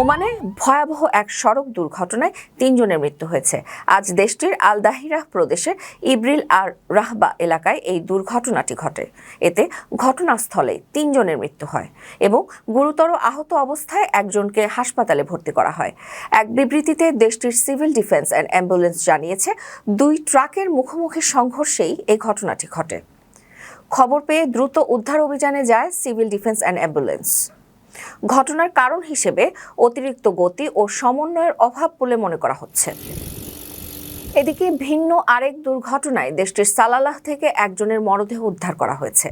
ওমানে ভয়াবহ এক সড়ক দুর্ঘটনায় তিনজনের মৃত্যু হয়েছে। আজ দেশটির আল দাহিরা প্রদেশের ইব্রিল আর রাহবা এলাকায় এই দুর্ঘটনাটি ঘটে। এতে ঘটনাস্থলে তিনজনের মৃত্যু হয় এবং গুরুতর আহত অবস্থায় একজনকে হাসপাতালে ভর্তি করা হয়। এক বিবৃতিতে দেশটির সিভিল ডিফেন্স অ্যান্ড অ্যাম্বুলেন্স জানিয়েছে, দুই ট্রাকের মুখোমুখি সংঘর্ষেই এই ঘটনাটি ঘটে। খবর পেয়ে দ্রুত উদ্ধার অভিযানে যায় সিভিল ডিফেন্স অ্যান্ড অ্যাম্বুলেন্স। ঘটনার কারণ হিসেবে অতিরিক্ত গতি ও সমন্বয়ের অভাব বলে মনে করা হচ্ছে। এদিকে ভিন্ন আরেক দুর্ঘটনায় দেশটির সালালাহ থেকে একজনের মরদেহ উদ্ধার করা হয়েছে।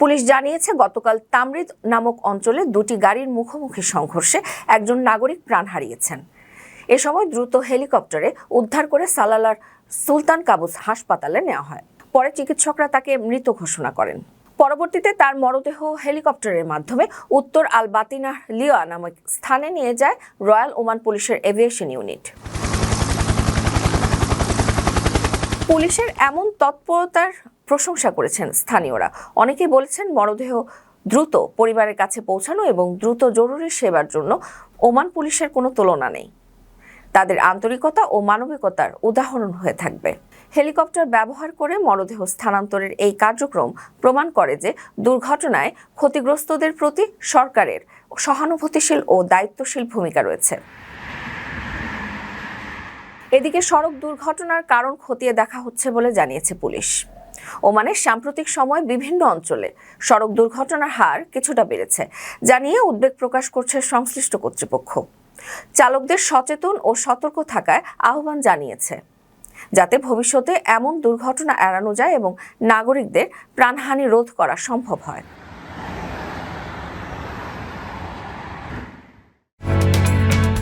পুলিশ জানিয়েছে, গতকাল তামরিদ নামক অঞ্চলে দুটি গাড়ির মুখোমুখি সংঘর্ষে একজন নাগরিক প্রাণ হারিয়েছেন। এ সময় দ্রুত হেলিকপ্টারে উদ্ধার করে সালালার সুলতান কাবুস হাসপাতালে নেওয়া হয়। পরে চিকিৎসকরা তাকে মৃত ঘোষণা করেন। পরবর্তীতে তার মরদেহ হেলিকপ্টারের মাধ্যমে উত্তর আল বাতিনা লিয়া নামক স্থানে নিয়ে যায় রয়্যাল ওমান পুলিশের এভিয়েশন ইউনিট। পুলিশের এমন তৎপরতার প্রশংসা করেছেন স্থানীয়রা। অনেকেই বলেছেন মরদেহ দ্রুত পরিবারের কাছে পৌঁছানো এবং দ্রুত জরুরি সেবার জন্য ওমান পুলিশের কোনো তুলনা নেই। তাদের আন্তরিকতা ও মানবিকতার উদাহরণ হয়ে থাকবে। হেলিকপ্টার ব্যবহার করে মরদেহ স্থানান্তরের এই কার্যক্রম প্রমাণ করে যে দুর্ঘটনায় ক্ষতিগ্রস্তদের প্রতি সরকারের সহানুভূতিশীল ও দায়িত্বশীল ভূমিকা রয়েছে। এদিকে সড়ক দুর্ঘটনার কারণ খতিয়ে দেখা হচ্ছে বলে জানিয়েছে পুলিশ। ওমানের সাম্প্রতিক সময় বিভিন্ন অঞ্চলে সড়ক দুর্ঘটনার হার কিছুটা বেড়েছে জানিয়ে উদ্বেগ প্রকাশ করছে সংশ্লিষ্ট কর্তৃপক্ষ। চালকদের সচেতন ও সতর্ক থাকায় আহ্বান জানিয়েছে। যাতে ভবিষ্যতে এমন দুর্ঘটনা এড়ানো যায় এবং নাগরিকদের প্রাণহানি রোধ করা সম্ভব হয়।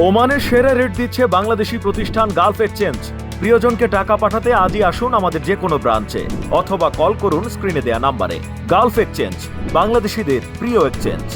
ওমানের সেরা রেট দিচ্ছে বাংলাদেশি প্রতিষ্ঠান গালফ এক্সচেঞ্জ। প্রিয়জনকে টাকা পাঠাতে আজই আসুন আমাদের যে কোনো ব্রাঞ্চে, অথবা কল করুন স্ক্রিনে দেয়া নাম্বারে। গালফ এক্সচেঞ্জ, বাংলাদেশিদের প্রিয় এক্সচেঞ্জ।